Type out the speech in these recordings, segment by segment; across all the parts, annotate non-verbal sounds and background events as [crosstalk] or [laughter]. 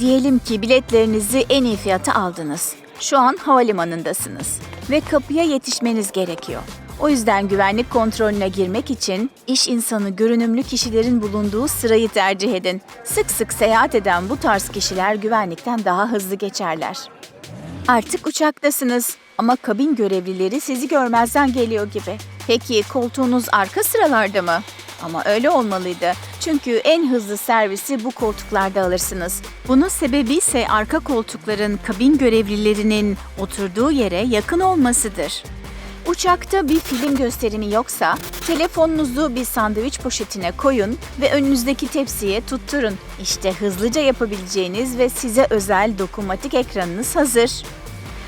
Diyelim ki biletlerinizi en iyi fiyata aldınız. Şu an havalimanındasınız ve kapıya yetişmeniz gerekiyor. O yüzden güvenlik kontrolüne girmek için iş insanı görünümlü kişilerin bulunduğu sırayı tercih edin. Sık sık seyahat eden bu tarz kişiler güvenlikten daha hızlı geçerler. Artık uçaktasınız ama kabin görevlileri sizi görmezden geliyor gibi. Peki koltuğunuz arka sıralarda mı? Ama öyle olmalıydı. Çünkü en hızlı servisi bu koltuklarda alırsınız. Bunun sebebi ise arka koltukların kabin görevlilerinin oturduğu yere yakın olmasıdır. Uçakta bir film gösterimi yoksa telefonunuzu bir sandviç poşetine koyun ve önünüzdeki tepsiye tutturun. İşte hızlıca yapabileceğiniz ve size özel dokunmatik ekranınız hazır.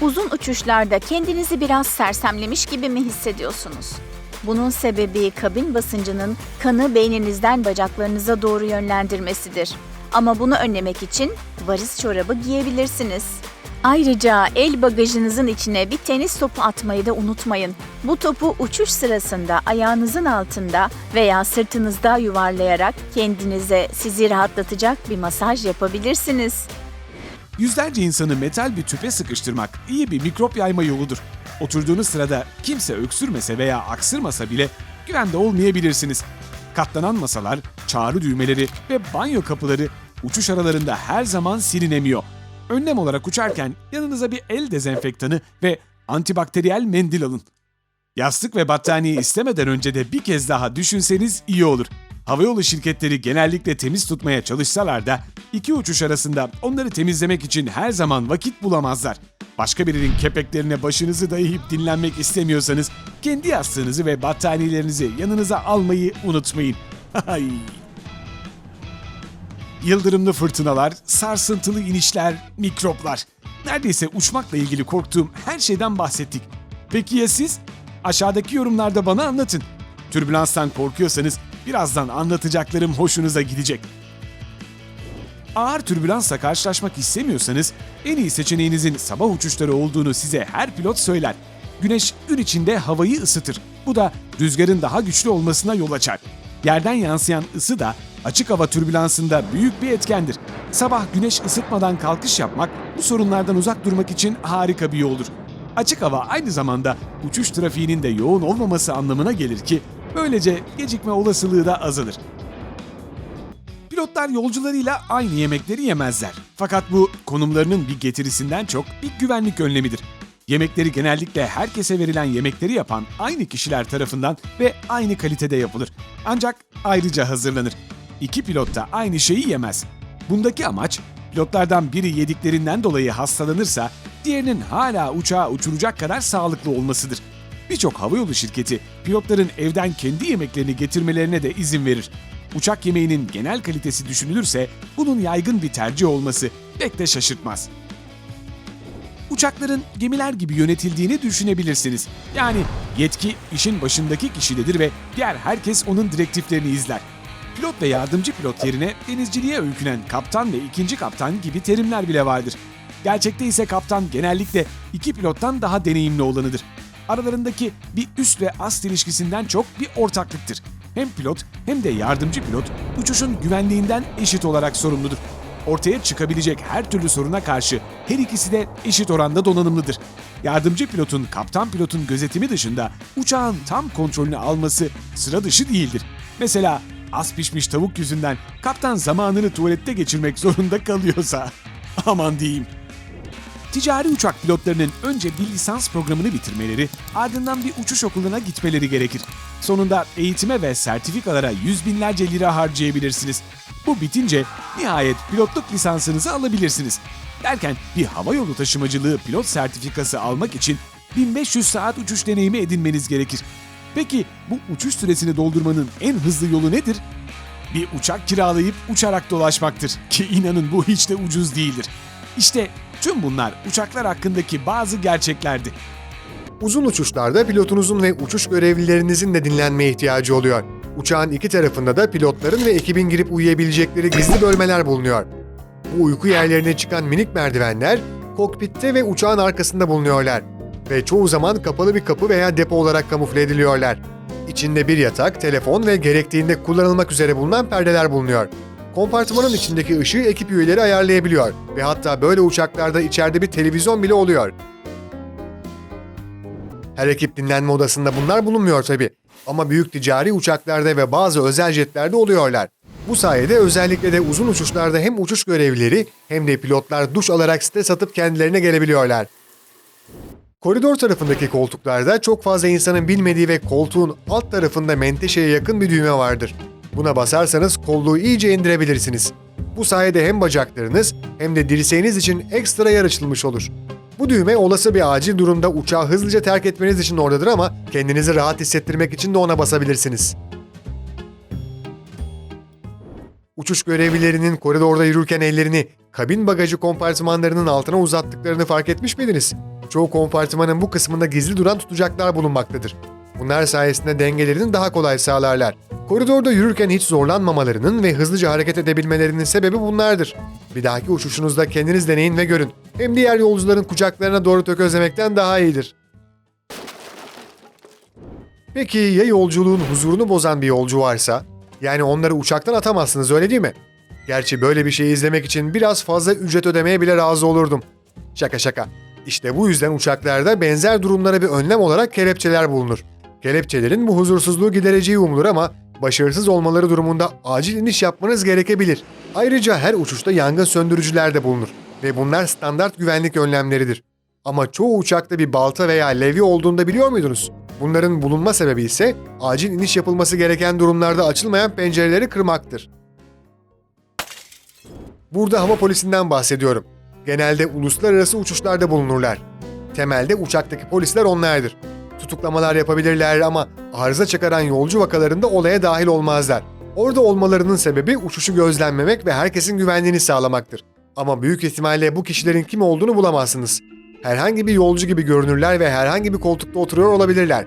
Uzun uçuşlarda kendinizi biraz sersemlemiş gibi mi hissediyorsunuz? Bunun sebebi kabin basıncının kanı beyninizden bacaklarınıza doğru yönlendirmesidir. Ama bunu önlemek için varis çorabı giyebilirsiniz. Ayrıca el bagajınızın içine bir tenis topu atmayı da unutmayın. Bu topu uçuş sırasında ayağınızın altında veya sırtınızda yuvarlayarak kendinize sizi rahatlatacak bir masaj yapabilirsiniz. Yüzlerce insanı metal bir tüpe sıkıştırmak iyi bir mikrop yayma yoludur. Oturduğunuz sırada kimse öksürmese veya aksırmasa bile güvende olmayabilirsiniz. Katlanan masalar, çağrı düğmeleri ve banyo kapıları uçuş aralarında her zaman silinemiyor. Önlem olarak uçarken yanınıza bir el dezenfektanı ve antibakteriyel mendil alın. Yastık ve battaniye istemeden önce de bir kez daha düşünseniz iyi olur. Havayolu şirketleri genellikle temiz tutmaya çalışsalar da iki uçuş arasında onları temizlemek için her zaman vakit bulamazlar. Başka birinin kepeklerine başınızı dayayıp dinlenmek istemiyorsanız kendi yastığınızı ve battaniyelerinizi yanınıza almayı unutmayın. [laughs] Ay. Yıldırımlı fırtınalar, sarsıntılı inişler, mikroplar. Neredeyse uçmakla ilgili korktuğum her şeyden bahsettik. Peki ya siz? Aşağıdaki yorumlarda bana anlatın. Türbülanstan korkuyorsanız birazdan anlatacaklarım hoşunuza gidecek. Ağır türbülansla karşılaşmak istemiyorsanız en iyi seçeneğinizin sabah uçuşları olduğunu size her pilot söyler. Güneş gün içinde havayı ısıtır. Bu da rüzgarın daha güçlü olmasına yol açar. Yerden yansıyan ısı da açık hava türbülansında büyük bir etkendir. Sabah güneş ısıtmadan kalkış yapmak bu sorunlardan uzak durmak için harika bir yoldur. Açık hava aynı zamanda uçuş trafiğinin de yoğun olmaması anlamına gelir ki böylece gecikme olasılığı da azalır. Pilotlar yolcularıyla aynı yemekleri yemezler. Fakat bu konumlarının bir getirisinden çok bir güvenlik önlemidir. Yemekleri genellikle herkese verilen yemekleri yapan aynı kişiler tarafından ve aynı kalitede yapılır. Ancak ayrıca hazırlanır. İki pilot da aynı şeyi yemez. Bundaki amaç pilotlardan biri yediklerinden dolayı hastalanırsa diğerinin hala uçağı uçuracak kadar sağlıklı olmasıdır. Birçok havayolu şirketi pilotların evden kendi yemeklerini getirmelerine de izin verir. Uçak yemeğinin genel kalitesi düşünülürse bunun yaygın bir tercih olması pek de şaşırtmaz. Uçakların gemiler gibi yönetildiğini düşünebilirsiniz. Yani yetki işin başındaki kişidedir ve diğer herkes onun direktiflerini izler. Pilot ve yardımcı pilot yerine denizciliğe öykünen kaptan ve ikinci kaptan gibi terimler bile vardır. Gerçekte ise kaptan genellikle iki pilottan daha deneyimli olanıdır. Aralarındaki bir üst ve ast ilişkisinden çok bir ortaklıktır. Hem pilot hem de yardımcı pilot uçuşun güvenliğinden eşit olarak sorumludur. Ortaya çıkabilecek her türlü soruna karşı her ikisi de eşit oranda donanımlıdır. Yardımcı pilotun kaptan pilotun gözetimi dışında uçağın tam kontrolünü alması sıra dışı değildir. Mesela az pişmiş tavuk yüzünden kaptan zamanını tuvalette geçirmek zorunda kalıyorsa [laughs] aman diyeyim. Ticari uçak pilotlarının önce bir lisans programını bitirmeleri, ardından bir uçuş okuluna gitmeleri gerekir. Sonunda eğitime ve sertifikalara yüz binlerce lira harcayabilirsiniz. Bu bitince nihayet pilotluk lisansınızı alabilirsiniz. Derken bir havayolu taşımacılığı pilot sertifikası almak için 1500 saat uçuş deneyimi edinmeniz gerekir. Peki bu uçuş süresini doldurmanın en hızlı yolu nedir? Bir uçak kiralayıp uçarak dolaşmaktır ki inanın bu hiç de ucuz değildir. İşte tüm bunlar uçaklar hakkındaki bazı gerçeklerdi. Uzun uçuşlarda pilotunuzun ve uçuş görevlilerinizin de dinlenmeye ihtiyacı oluyor. Uçağın iki tarafında da pilotların ve ekibin girip uyuyabilecekleri gizli bölmeler bulunuyor. Bu uyku yerlerine çıkan minik merdivenler kokpitte ve uçağın arkasında bulunuyorlar ve çoğu zaman kapalı bir kapı veya depo olarak kamufle ediliyorlar. İçinde bir yatak, telefon ve gerektiğinde kullanılmak üzere bulunan perdeler bulunuyor. Kompartımanın içindeki ışığı ekip üyeleri ayarlayabiliyor ve hatta böyle uçaklarda içeride bir televizyon bile oluyor. Her ekip dinlenme odasında bunlar bulunmuyor tabi. Ama büyük ticari uçaklarda ve bazı özel jetlerde oluyorlar. Bu sayede özellikle de uzun uçuşlarda hem uçuş görevlileri hem de pilotlar duş alarak site satıp kendilerine gelebiliyorlar. Koridor tarafındaki koltuklarda çok fazla insanın bilmediği ve koltuğun alt tarafında menteşeye yakın bir düğme vardır. Buna basarsanız kolluğu iyice indirebilirsiniz. Bu sayede hem bacaklarınız hem de dirseğiniz için ekstra yer açılmış olur. Bu düğme olası bir acil durumda uçağı hızlıca terk etmeniz için oradadır ama kendinizi rahat hissettirmek için de ona basabilirsiniz. Uçuş görevlilerinin koridorda yürürken ellerini kabin bagajı kompartımanlarının altına uzattıklarını fark etmiş miydiniz? Çoğu kompartımanın bu kısmında gizli duran tutacaklar bulunmaktadır. Bunlar sayesinde dengelerini daha kolay sağlarlar. Koridorda yürürken hiç zorlanmamalarının ve hızlıca hareket edebilmelerinin sebebi bunlardır. Bir dahaki uçuşunuzda kendiniz deneyin ve görün. Hem diğer yolcuların kucaklarına doğru tökezlemekten daha iyidir. Peki ya yolculuğun huzurunu bozan bir yolcu varsa? Yani onları uçaktan atamazsınız öyle değil mi? Gerçi böyle bir şey izlemek için biraz fazla ücret ödemeye bile razı olurdum. Şaka şaka. İşte bu yüzden uçaklarda benzer durumlara bir önlem olarak kelepçeler bulunur. Kelepçelerin bu huzursuzluğu gidereceği umulur ama başarısız olmaları durumunda acil iniş yapmanız gerekebilir. Ayrıca her uçuşta yangın söndürücüler de bulunur ve bunlar standart güvenlik önlemleridir. Ama çoğu uçakta bir balta veya levye olduğunu da biliyor muydunuz? Bunların bulunma sebebi ise acil iniş yapılması gereken durumlarda açılmayan pencereleri kırmaktır. Burada hava polisinden bahsediyorum. Genelde uluslararası uçuşlarda bulunurlar. Temelde uçaktaki polisler onlardır. Tutuklamalar yapabilirler ama arıza çıkaran yolcu vakalarında olaya dahil olmazlar. Orada olmalarının sebebi uçuşu gözlemlemek ve herkesin güvenliğini sağlamaktır. Ama büyük ihtimalle bu kişilerin kim olduğunu bulamazsınız. Herhangi bir yolcu gibi görünürler ve herhangi bir koltukta oturuyor olabilirler.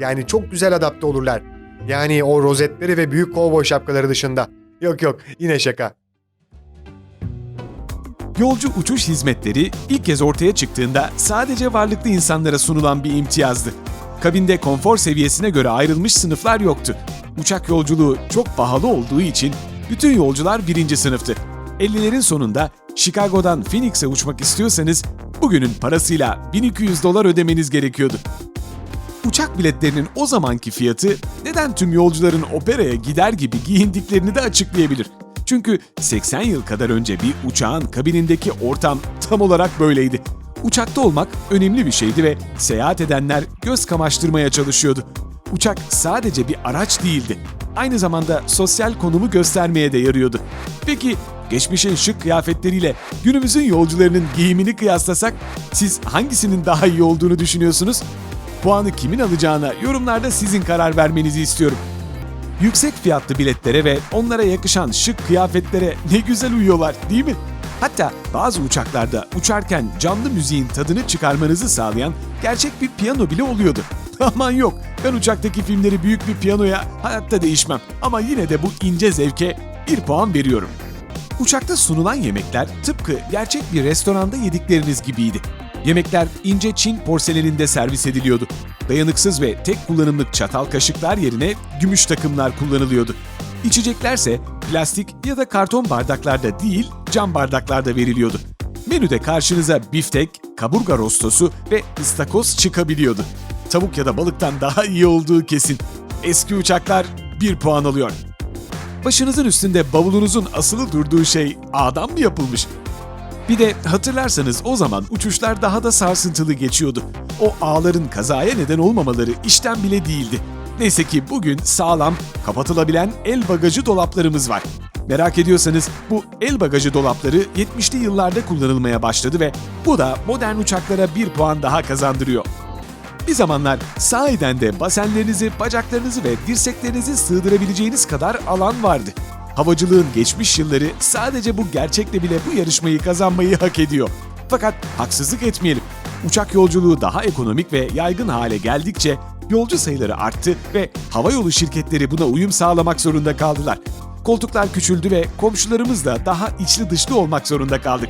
Yani çok güzel adapte olurlar. Yani o rozetleri ve büyük kovboy şapkaları dışında. Yok yok yine şaka. Yolcu uçuş hizmetleri ilk kez ortaya çıktığında sadece varlıklı insanlara sunulan bir imtiyazdı. Kabinde konfor seviyesine göre ayrılmış sınıflar yoktu. Uçak yolculuğu çok pahalı olduğu için bütün yolcular birinci sınıftı. 50'lerin sonunda Chicago'dan Phoenix'e uçmak istiyorsanız bugünün parasıyla 1200 dolar ödemeniz gerekiyordu. Uçak biletlerinin o zamanki fiyatı neden tüm yolcuların operaya gider gibi giyindiklerini de açıklayabilir. Çünkü 80 yıl kadar önce bir uçağın kabinindeki ortam tam olarak böyleydi. Uçakta olmak önemli bir şeydi ve seyahat edenler göz kamaştırmaya çalışıyordu. Uçak sadece bir araç değildi. Aynı zamanda sosyal konumu göstermeye de yarıyordu. Peki geçmişin şık kıyafetleriyle günümüzün yolcularının giyimini kıyaslasak siz hangisinin daha iyi olduğunu düşünüyorsunuz? Puanı kimin alacağına yorumlarda sizin karar vermenizi istiyorum. Yüksek fiyatlı biletlere ve onlara yakışan şık kıyafetlere ne güzel uyuyorlar değil mi? Hatta bazı uçaklarda uçarken canlı müziğin tadını çıkarmanızı sağlayan gerçek bir piyano bile oluyordu. [laughs] Aman yok, ben uçaktaki filmleri büyük bir piyanoya hayatta değişmem ama yine de bu ince zevke bir puan veriyorum. Uçakta sunulan yemekler tıpkı gerçek bir restoranda yedikleriniz gibiydi. Yemekler ince Çin porseleninde servis ediliyordu. Dayanıksız ve tek kullanımlık çatal kaşıklar yerine gümüş takımlar kullanılıyordu. İçeceklerse plastik ya da karton bardaklarda değil, cam bardaklarda veriliyordu. Menüde karşınıza biftek, kaburga rostosu ve ıstakoz çıkabiliyordu. Tavuk ya da balıktan daha iyi olduğu kesin. Eski uçaklar 1 puan alıyor. Başınızın üstünde bavulunuzun asılı durduğu şey ağdan mı yapılmış? Bir de hatırlarsanız o zaman uçuşlar daha da sarsıntılı geçiyordu. O ağların kazaya neden olmamaları işten bile değildi. Neyse ki bugün sağlam, kapatılabilen el bagajı dolaplarımız var. Merak ediyorsanız bu el bagajı dolapları 70'li yıllarda kullanılmaya başladı ve bu da modern uçaklara bir puan daha kazandırıyor. Bir zamanlar sahiden de basenlerinizi, bacaklarınızı ve dirseklerinizi sığdırabileceğiniz kadar alan vardı. Havacılığın geçmiş yılları sadece bu gerçekle bile bu yarışmayı kazanmayı hak ediyor. Fakat haksızlık etmeyelim. Uçak yolculuğu daha ekonomik ve yaygın hale geldikçe yolcu sayıları arttı ve havayolu şirketleri buna uyum sağlamak zorunda kaldılar. Koltuklar küçüldü ve komşularımız da daha içli dışlı olmak zorunda kaldık.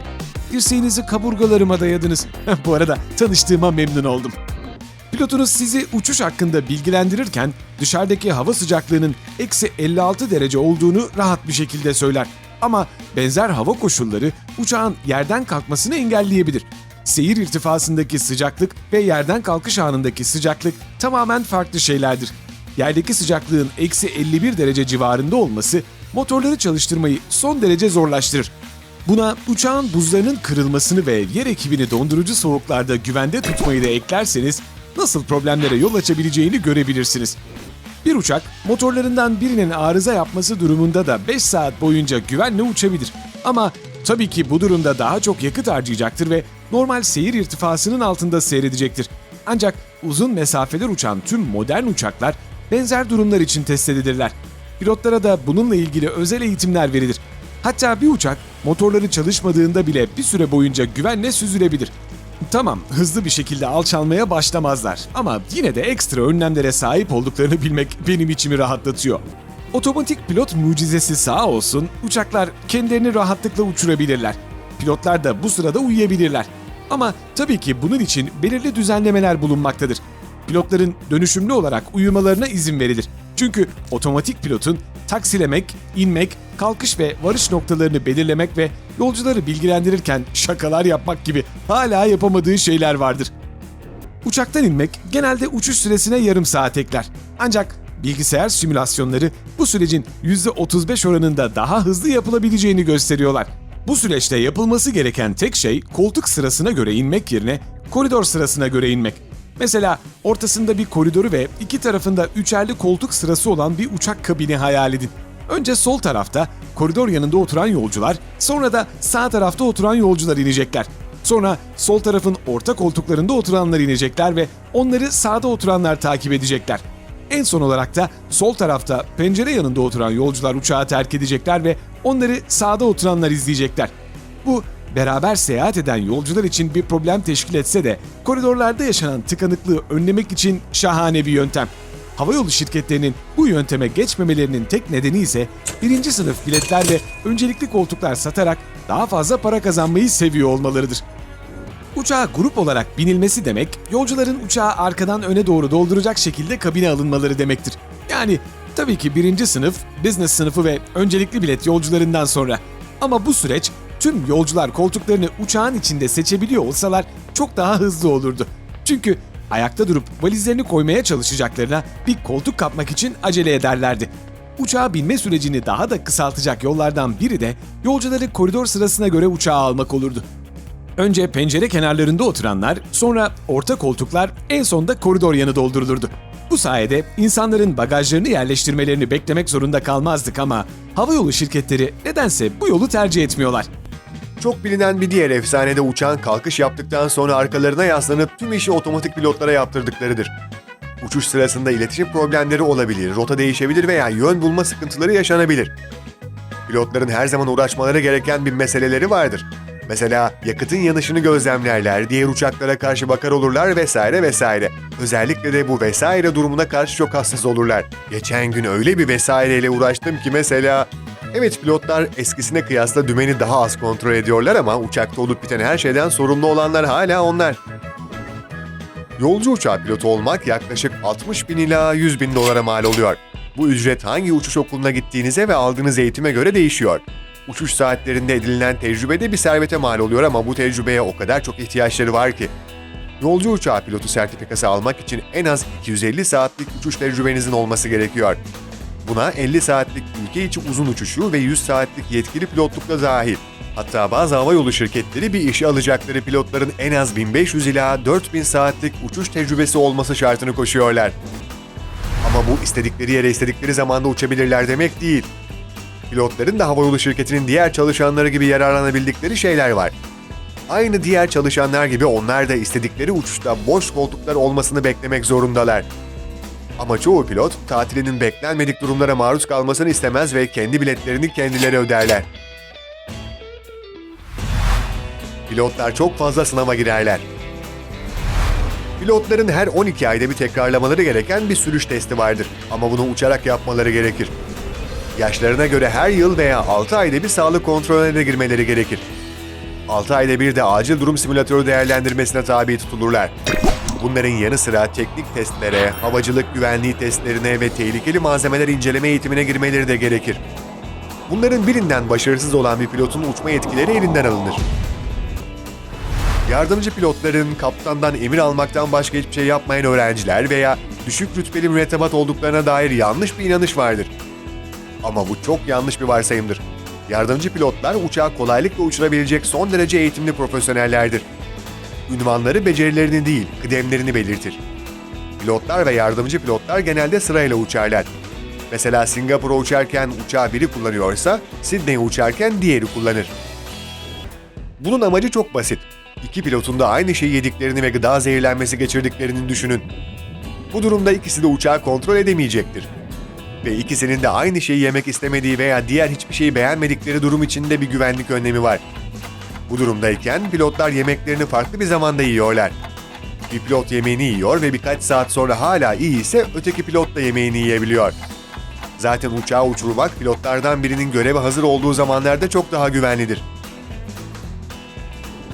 Dirseğinizi kaburgalarıma dayadınız. [laughs] bu arada tanıştığıma memnun oldum. Pilotunuz sizi uçuş hakkında bilgilendirirken dışarıdaki hava sıcaklığının eksi 56 derece olduğunu rahat bir şekilde söyler. Ama benzer hava koşulları uçağın yerden kalkmasını engelleyebilir. Seyir irtifasındaki sıcaklık ve yerden kalkış anındaki sıcaklık tamamen farklı şeylerdir. Yerdeki sıcaklığın eksi 51 derece civarında olması motorları çalıştırmayı son derece zorlaştırır. Buna uçağın buzlarının kırılmasını ve yer ekibini dondurucu soğuklarda güvende tutmayı da eklerseniz nasıl problemlere yol açabileceğini görebilirsiniz. Bir uçak motorlarından birinin arıza yapması durumunda da 5 saat boyunca güvenle uçabilir. Ama tabii ki bu durumda daha çok yakıt harcayacaktır ve normal seyir irtifasının altında seyredecektir. Ancak uzun mesafeler uçan tüm modern uçaklar benzer durumlar için test edilirler. Pilotlara da bununla ilgili özel eğitimler verilir. Hatta bir uçak motorları çalışmadığında bile bir süre boyunca güvenle süzülebilir. Tamam, hızlı bir şekilde alçalmaya başlamazlar ama yine de ekstra önlemlere sahip olduklarını bilmek benim içimi rahatlatıyor. Otomatik pilot mucizesi sağ olsun, uçaklar kendilerini rahatlıkla uçurabilirler. Pilotlar da bu sırada uyuyabilirler. Ama tabii ki bunun için belirli düzenlemeler bulunmaktadır. Pilotların dönüşümlü olarak uyumalarına izin verilir. Çünkü otomatik pilotun taksilemek, inmek, kalkış ve varış noktalarını belirlemek ve yolcuları bilgilendirirken şakalar yapmak gibi hala yapamadığı şeyler vardır. Uçaktan inmek genelde uçuş süresine yarım saat ekler. Ancak bilgisayar simülasyonları bu sürecin %35 oranında daha hızlı yapılabileceğini gösteriyorlar. Bu süreçte yapılması gereken tek şey koltuk sırasına göre inmek yerine koridor sırasına göre inmek. Mesela ortasında bir koridoru ve iki tarafında üçerli koltuk sırası olan bir uçak kabini hayal edin. Önce sol tarafta koridor yanında oturan yolcular, sonra da sağ tarafta oturan yolcular inecekler. Sonra sol tarafın orta koltuklarında oturanlar inecekler ve onları sağda oturanlar takip edecekler. En son olarak da sol tarafta pencere yanında oturan yolcular uçağı terk edecekler ve onları sağda oturanlar izleyecekler. Bu beraber seyahat eden yolcular için bir problem teşkil etse de koridorlarda yaşanan tıkanıklığı önlemek için şahane bir yöntem. Havayolu şirketlerinin bu yönteme geçmemelerinin tek nedeni ise birinci sınıf biletler ve öncelikli koltuklar satarak daha fazla para kazanmayı seviyor olmalarıdır. Uçağa grup olarak binilmesi demek, yolcuların uçağı arkadan öne doğru dolduracak şekilde kabine alınmaları demektir. Yani tabii ki birinci sınıf, business sınıfı ve öncelikli bilet yolcularından sonra. Ama bu süreç tüm yolcular koltuklarını uçağın içinde seçebiliyor olsalar çok daha hızlı olurdu. Çünkü ayakta durup valizlerini koymaya çalışacaklarına bir koltuk kapmak için acele ederlerdi. Uçağa binme sürecini daha da kısaltacak yollardan biri de yolcuları koridor sırasına göre uçağa almak olurdu. Önce pencere kenarlarında oturanlar, sonra orta koltuklar, en sonda koridor yanı doldurulurdu. Bu sayede insanların bagajlarını yerleştirmelerini beklemek zorunda kalmazdık ama havayolu şirketleri nedense bu yolu tercih etmiyorlar. Çok bilinen bir diğer efsanede uçağın kalkış yaptıktan sonra arkalarına yaslanıp tüm işi otomatik pilotlara yaptırdıklarıdır. Uçuş sırasında iletişim problemleri olabilir, rota değişebilir veya yön bulma sıkıntıları yaşanabilir. Pilotların her zaman uğraşmaları gereken bir meseleleri vardır. Mesela yakıtın yanışını gözlemlerler, diğer uçaklara karşı bakar olurlar vesaire vesaire. Özellikle de bu vesaire durumuna karşı çok hassas olurlar. Geçen gün öyle bir vesaireyle uğraştım ki mesela... Evet pilotlar eskisine kıyasla dümeni daha az kontrol ediyorlar ama uçakta olup biten her şeyden sorumlu olanlar hala onlar. Yolcu uçağı pilotu olmak yaklaşık 60 bin ila 100 bin dolara mal oluyor. Bu ücret hangi uçuş okuluna gittiğinize ve aldığınız eğitime göre değişiyor. Uçuş saatlerinde edinilen tecrübede bir servete mal oluyor ama bu tecrübeye o kadar çok ihtiyaçları var ki. Yolcu uçağı pilotu sertifikası almak için en az 250 saatlik uçuş tecrübenizin olması gerekiyor. Buna 50 saatlik ülke içi uzun uçuşu ve 100 saatlik yetkili pilotluk da dahil. Hatta bazı havayolu şirketleri bir işe alacakları pilotların en az 1500 ila 4000 saatlik uçuş tecrübesi olması şartını koşuyorlar. Ama bu istedikleri yere istedikleri zamanda uçabilirler demek değil. Pilotların da havayolu şirketinin diğer çalışanları gibi yararlanabildikleri şeyler var. Aynı diğer çalışanlar gibi onlar da istedikleri uçuşta boş koltuklar olmasını beklemek zorundalar. Ama çoğu pilot tatilinin beklenmedik durumlara maruz kalmasını istemez ve kendi biletlerini kendileri öderler. Pilotlar çok fazla sınava girerler. Pilotların her 12 ayda bir tekrarlamaları gereken bir sürüş testi vardır ama bunu uçarak yapmaları gerekir. Yaşlarına göre her yıl veya 6 ayda bir sağlık kontrolüne girmeleri gerekir. 6 ayda bir de acil durum simülatörü değerlendirmesine tabi tutulurlar. Bunların yanı sıra teknik testlere, havacılık güvenliği testlerine ve tehlikeli malzemeler inceleme eğitimine girmeleri de gerekir. Bunların birinden başarısız olan bir pilotun uçma yetkileri elinden alınır. Yardımcı pilotların kaptandan emir almaktan başka hiçbir şey yapmayan öğrenciler veya düşük rütbeli mürettebat olduklarına dair yanlış bir inanış vardır. Ama bu çok yanlış bir varsayımdır. Yardımcı pilotlar uçağı kolaylıkla uçurabilecek son derece eğitimli profesyonellerdir. Ünvanları becerilerini değil, kıdemlerini belirtir. Pilotlar ve yardımcı pilotlar genelde sırayla uçarlar. Mesela Singapur'a uçarken uçağı biri kullanıyorsa, Sydney'e uçarken diğeri kullanır. Bunun amacı çok basit. İki pilotun da aynı şeyi yediklerini ve gıda zehirlenmesi geçirdiklerini düşünün. Bu durumda ikisi de uçağı kontrol edemeyecektir. Ve ikisinin de aynı şeyi yemek istemediği veya diğer hiçbir şeyi beğenmedikleri durum içinde bir güvenlik önlemi var. Bu durumdayken pilotlar yemeklerini farklı bir zamanda yiyorlar. Bir pilot yemeğini yiyor ve birkaç saat sonra hala iyi ise öteki pilot da yemeğini yiyebiliyor. Zaten uçağı uçurmak pilotlardan birinin göreve hazır olduğu zamanlarda çok daha güvenlidir.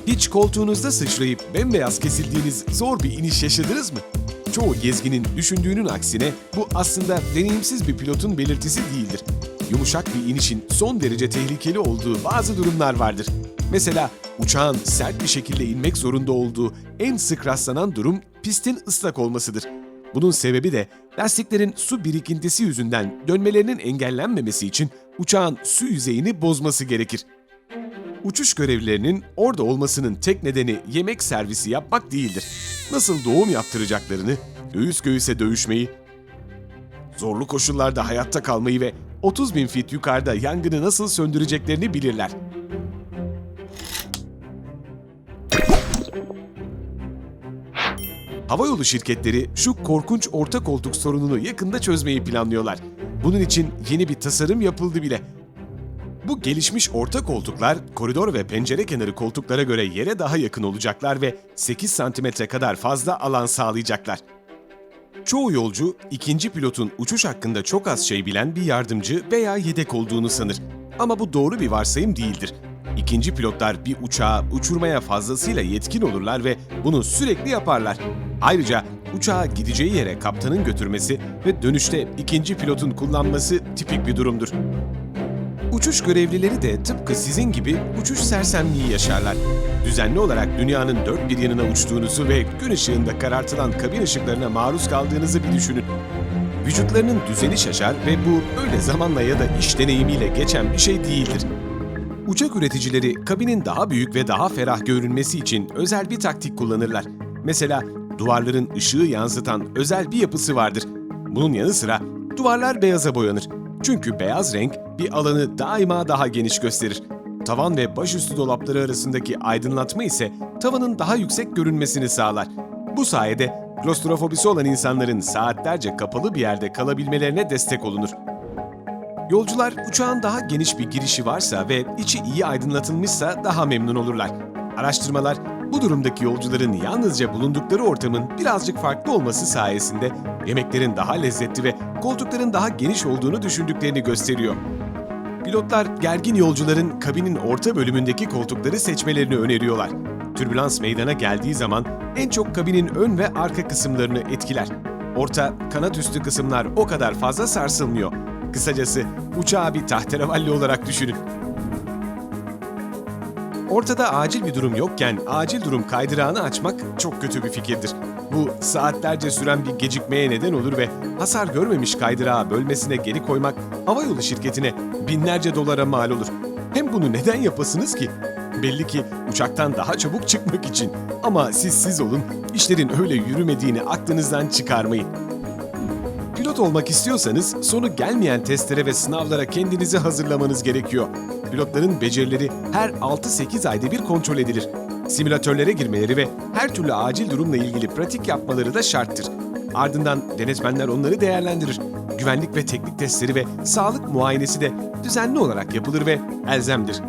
Hiç koltuğunuzda sıçrayıp bembeyaz kesildiğiniz zor bir iniş yaşadınız mı? Çoğu gezginin düşündüğünün aksine bu aslında deneyimsiz bir pilotun belirtisi değildir. Yumuşak bir inişin son derece tehlikeli olduğu bazı durumlar vardır. Mesela uçağın sert bir şekilde inmek zorunda olduğu en sık rastlanan durum pistin ıslak olmasıdır. Bunun sebebi de lastiklerin su birikintisi yüzünden dönmelerinin engellenmemesi için uçağın su yüzeyini bozması gerekir. Uçuş görevlilerinin orada olmasının tek nedeni yemek servisi yapmak değildir. Nasıl doğum yaptıracaklarını, göğüs göğüse dövüşmeyi, zorlu koşullarda hayatta kalmayı ve 30 bin fit yukarıda yangını nasıl söndüreceklerini bilirler. Havayolu şirketleri şu korkunç orta koltuk sorununu yakında çözmeyi planlıyorlar. Bunun için yeni bir tasarım yapıldı bile. Bu gelişmiş orta koltuklar koridor ve pencere kenarı koltuklara göre yere daha yakın olacaklar ve 8 santimetre kadar fazla alan sağlayacaklar. Çoğu yolcu ikinci pilotun uçuş hakkında çok az şey bilen bir yardımcı veya yedek olduğunu sanır. Ama bu doğru bir varsayım değildir. İkinci pilotlar bir uçağı uçurmaya fazlasıyla yetkin olurlar ve bunu sürekli yaparlar. Ayrıca uçağı gideceği yere kaptanın götürmesi ve dönüşte ikinci pilotun kullanması tipik bir durumdur. Uçuş görevlileri de tıpkı sizin gibi uçuş sersemliği yaşarlar. Düzenli olarak dünyanın dört bir yanına uçtuğunuzu ve gün ışığında karartılan kabin ışıklarına maruz kaldığınızı bir düşünün. Vücutlarının düzeni şaşar ve bu öyle zamanla ya da iş deneyimiyle geçen bir şey değildir. Uçak üreticileri kabinin daha büyük ve daha ferah görünmesi için özel bir taktik kullanırlar. Mesela duvarların ışığı yansıtan özel bir yapısı vardır. Bunun yanı sıra duvarlar beyaza boyanır. Çünkü beyaz renk bir alanı daima daha geniş gösterir. Tavan ve başüstü dolapları arasındaki aydınlatma ise tavanın daha yüksek görünmesini sağlar. Bu sayede klostrofobisi olan insanların saatlerce kapalı bir yerde kalabilmelerine destek olunur. Yolcular uçağın daha geniş bir girişi varsa ve içi iyi aydınlatılmışsa daha memnun olurlar. Araştırmalar bu durumdaki yolcuların yalnızca bulundukları ortamın birazcık farklı olması sayesinde yemeklerin daha lezzetli ve koltukların daha geniş olduğunu düşündüklerini gösteriyor. Pilotlar gergin yolcuların kabinin orta bölümündeki koltukları seçmelerini öneriyorlar. Türbülans meydana geldiği zaman en çok kabinin ön ve arka kısımlarını etkiler. Orta, kanat üstü kısımlar o kadar fazla sarsılmıyor. Kısacası uçağı bir tahterevalli olarak düşünün. Ortada acil bir durum yokken acil durum kaydırağını açmak çok kötü bir fikirdir. Bu saatlerce süren bir gecikmeye neden olur ve hasar görmemiş kaydırağı bölmesine geri koymak havayolu şirketine binlerce dolara mal olur. Hem bunu neden yapasınız ki? Belli ki uçaktan daha çabuk çıkmak için. Ama siz siz olun, işlerin öyle yürümediğini aklınızdan çıkarmayın. Pilot olmak istiyorsanız sonu gelmeyen testlere ve sınavlara kendinizi hazırlamanız gerekiyor. Pilotların becerileri her 6-8 ayda bir kontrol edilir. Simülatörlere girmeleri ve her türlü acil durumla ilgili pratik yapmaları da şarttır. Ardından denetmenler onları değerlendirir. Güvenlik ve teknik testleri ve sağlık muayenesi de düzenli olarak yapılır ve elzemdir.